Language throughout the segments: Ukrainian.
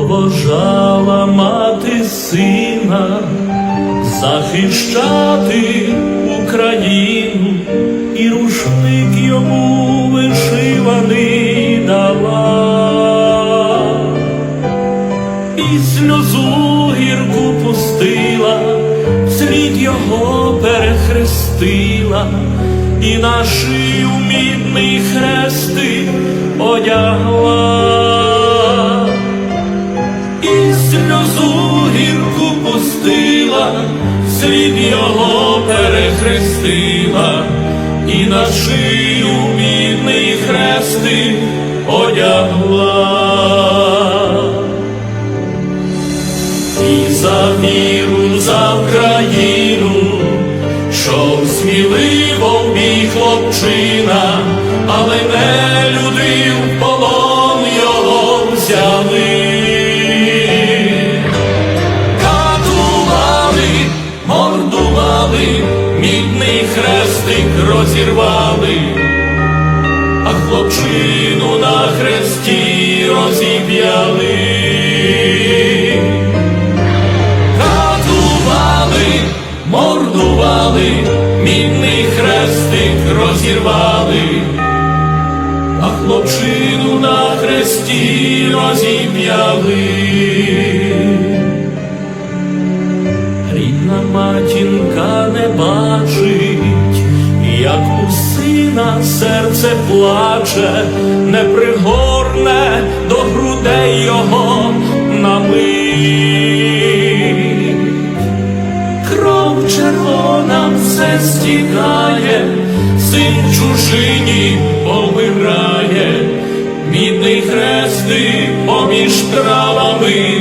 Провожала мати сина захищати Україну, і рушник йому вишиваний дала, і сльозу гірку пустила, слід його перехрестила, і на шию мідний хрестик одягла сльозу гірку пустила, слід його перехрестила, і на шию мідний хрестик одягла. І за віру, за Україну, що сміливо в бій хлопчина, але не люди в полон його взяли. Хрестик розірвали, а хлопчину на хресті розіп'яли. Катували, мордували, мідний хрестик розірвали, а хлопчину на хресті розіп'яли. Серце плаче, не пригорне до грудей його на мить. Кров червона все стікає, син чужині помирає, мідний хрестик поміж травами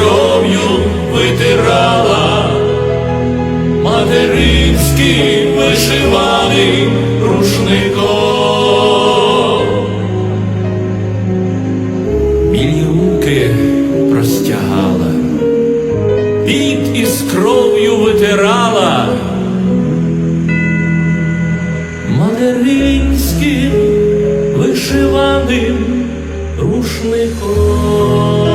кров'ю витирала, материнський вишиваний рушником. Руки простягала, під із кров'ю витирала, материнським вишиваним рушником.